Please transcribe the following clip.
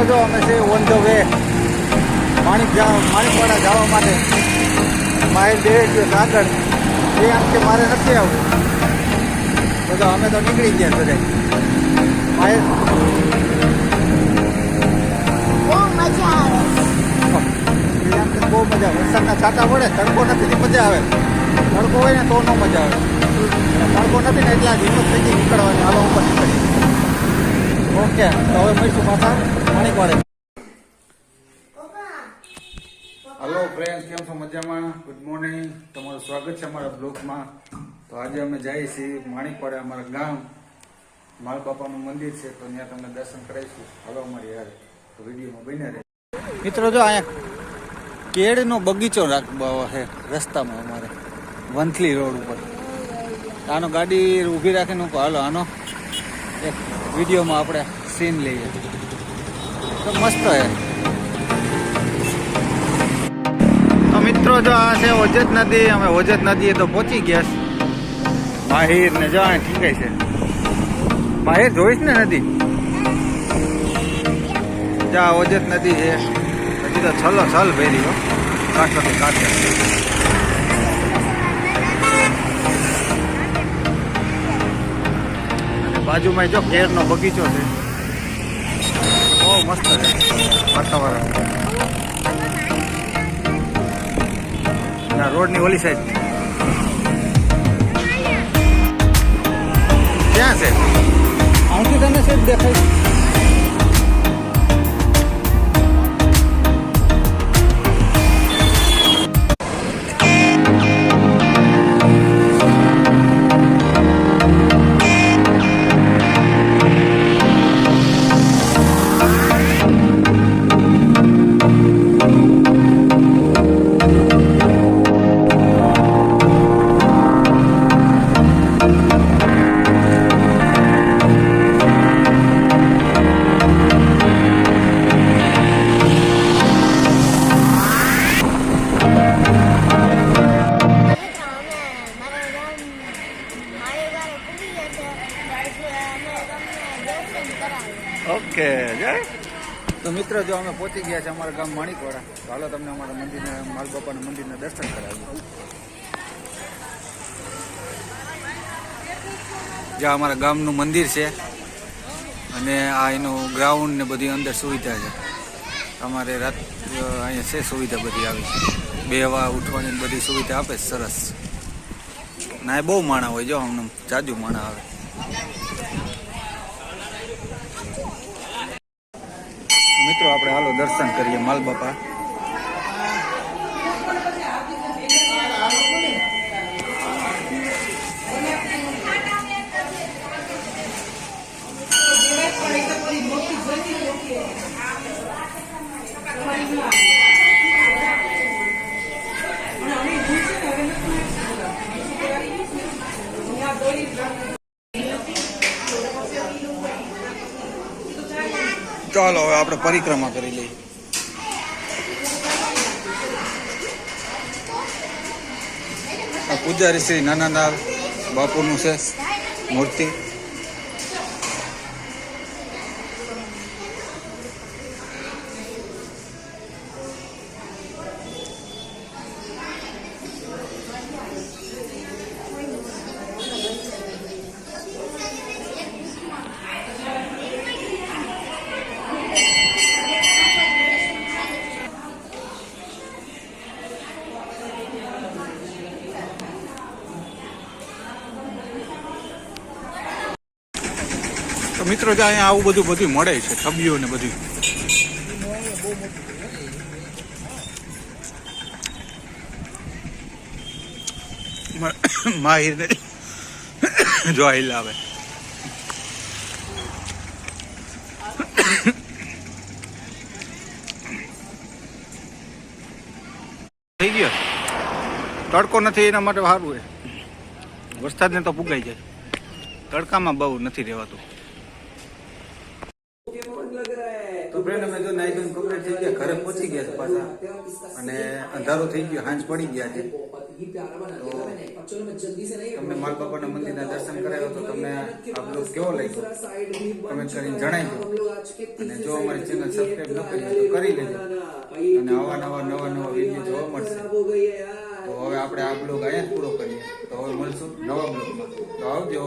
મિત્રો છો અમે છે on the way Manik Manikwada જવા માટે. માહિર બે દિવસ આગળ એ આમ કે મારે નથી આવવું. બધો અમે તો નીકળી ગયા બધા. માહિર બહુ મજા આવે. વરસાદના છાંટા પડે તડકો નથી મજા આવે. તડકો હોય ને તો ન મજા આવે. તડકો નથી ને એટલે હિંમત થઈ ગઈ નીકળવાની હાલો ઉપર નીકળી ઓકે તો હવે મળીશું પાછા માણિકવાડે હલો ફ્રેન્ડ કેમ છો મજામાં? ગુડ મોર્નિંગ તમારું સ્વાગત છે અમારા બ્લોગમાં. તો આજે અમે જઈએ છીએ માણિકવાડે અમારા ગામ. માળ બાપાનું મંદિર છે તો ત્યાં તમને દર્શન કરાવીશું. હાલો અમારી યાર. તો વિડીયોમાં બને રહે મિત્રો જો અહીંયા કેળનો બગીચો રાખવા છે રસ્તામાં અમારે વંથલી રોડ ઉપર. આનો ગાડી ઊભી રાખીને હાલો આનો એક વિડીયોમાં આપણે સીન લઈએ. તો મસ્ત છે તો મિત્રો, જો આ છે ઓજત નદી, અમે ઓજત નદીએ તો પહોંચી ગયા. માહિર ને જો ઠીકાય છે. માહિર જોઈશ ને નદી? જા ઓજત નદી છે. હજી તો છલો છલ ભેરી હો. કાંઠો. કાંઠે બાજુમાં જો કેરનો બગીચો છે. મસ્ત છે. વાતાવરણ. રોડની ઓલી સાઈડ ક્યાં છે? અહીંથી તને સાહેબ દેખાય. ઓકે, જય. તો મિત્રો, જો અમે પહોંચી ગયા છે અમારા ગામ માણિકવાડા તો હાલો તમને અમારા મંદિરના માલ બાપાના મંદિરના દર્શન કરાવીએ. જે અમારા ગામનું મંદિર છે, અને આ એનું ગ્રાઉન્ડ ને બધી અંદર સુવિધા છે. અમારે રાત અહીંયા છે સુવિધા બધી આવી. બેવા, ઉઠવાની બધી સુવિધા આપે સરસ. ના એ બહુ માણા હોય, જો હમણાં જાજુ માણા આવે. મિત્રો આપણે હાલો દર્શન કરીએ માલ બાપા. ચાલો હવે આપણે પરિક્રમા કરી લઈએ. પૂજારી શ્રી નાનાલાલ બાપુનું છે મૂર્તિ. મિત્રો જો અહીંયા આવું બધું બધું મળે છે, છબીઓ ને બધું માહિર ને જો આવે. થઈ ગયો. તડકો નથી, એના માટે સારું છે. વરસાદને તો પુગાઈ જાય. તડકામાં બહુ નથી રહેવાતું. તો ફ્રેન્ડ થઈ ગયા. ઘરે પહોંચી ગયા પાછા. અને અંધારું થઈ ગયું, હાંજ પડી ગયા છે. તમને માલ બાપાના મંદિરના દર્શન કરાવ્યો તો તમને આ બ્લોગ કેવો લાગ્યો? કમેન્ટ કરીને જણાવજો. અને જો અમારી ચેનલ સબસ્ક્રાઈબ ન કરી તો કરી લેજો. અને આવા નવા નવા નવા વીડિયો જોવા મળશે. તો હવે આપણે આ બ્લોગ અહીંયા પૂરો કરીએ. તો હવે મળશું નવા બ્લોગમાં તો આવજો.